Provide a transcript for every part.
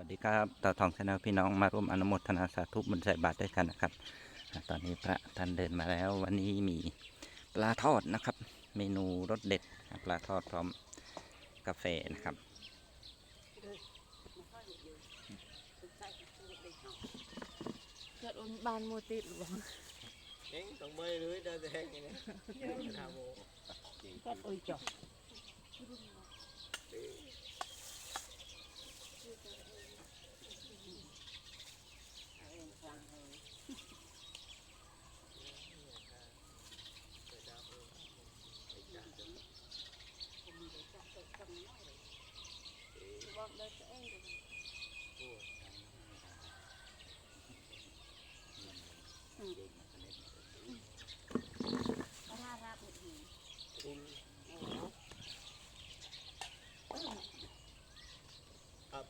วัสดีครับต่อทองชาแนลพี่น้องมาร่วมอนุโมทนาสาธุบุญใส่บาตรด้วยกันนะครับอ่าตอนนี้พระท่านเดินมาแล้ว วันนี้มีปลาทอดนะครับ เมนูรสเด็ดอ่าปลาทอดพร้อมกาแฟนะครับเกิดอุบานโมติดหรือเปล่า Hén tầng mê lưới ra thì hén vậy nè Thà bộ ก็โอ้ยจบ อ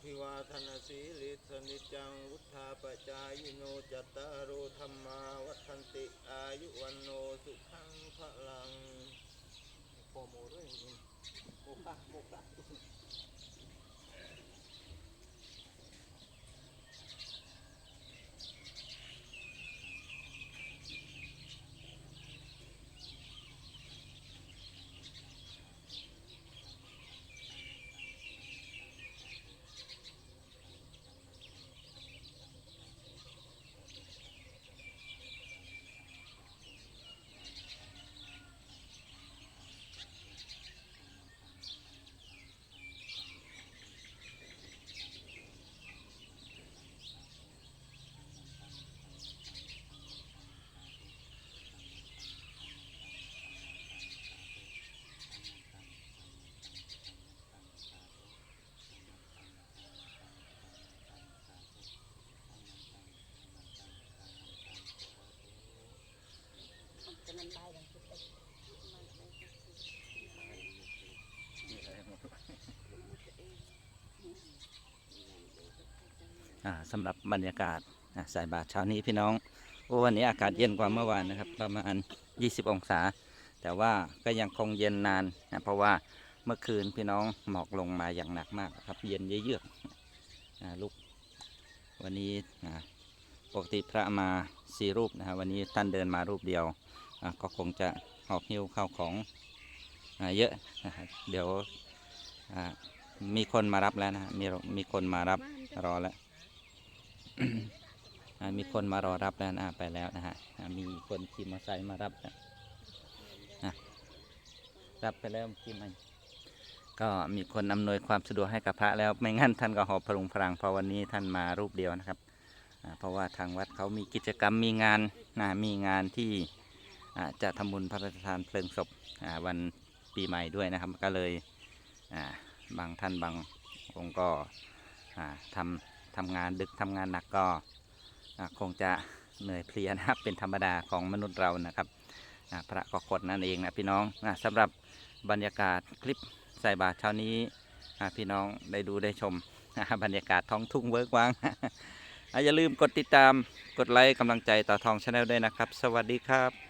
ภิวาทนาสีลิสนิจจังวุธาปจายโนจัตตารโอธรรมาวัฏันติอายุวันโนสุขังพลังโปรโมด้วยโมกะโมกะ สำหรับบรรยากาศอ่าใส่บาตรเช้านี้พี่น้องวันนี้อากาศเย็นกว่าเมื่อวานนะครับ ประมาณ 20 องศา แต่ว่าก็ยังคงเย็นนานนะเพราะว่าเมื่อคืนพี่น้องหมอกลงมาอย่างหนักมากครับ เย็นเยือกลูกวันนี้ปกติพระมาสี่รูปนะครับวันนี้ท่านเดินมารูปเดียวก็คงจะหอบหิ้วข้าวของอเยอะนะเดี๋ยวมีคนมารับแล้วนะมีมีคนมารับรอแล้ว มีคนมารอรับแล้วนะไปแล้วนะฮะมีคนขี่มอเตอร์ไซค์มารับนะรับไปแล้วขี่มันก็มีคนอำนวยความสะดวกให้กับพระแล้วไม่งั้นท่านก็หอบพลุงพลังเพราะวันนี้ท่านมารูปเดียวนะครับเพราะว่าทางวัดเขามีกิจกรรมมีงานนะมีงานที่จะทำบุญพระราชทานเพลิงศพวันปีใหม่ด้วยนะครับ ก็เลยบางท่านบางองค์ก็อ่าทำ ทำงานดึกทำงานหนักก็คงจะเหนื่อยเพลียนะครับเป็นธรรมดาของมนุษย์เรานะครับพระก็กดนั่นเองนะพี่น้องอ่าสำหรับบรรยากาศคลิปใส่บาตรเช้านี้พี่น้องได้ดูได้ชมบรรยากาศท้องทุ่งเวิร์กวางอย่าลืมกดติดตามกดไลค์กำลังใจต่อทองชาแนลด้วยนะครับ สวัสดีครับ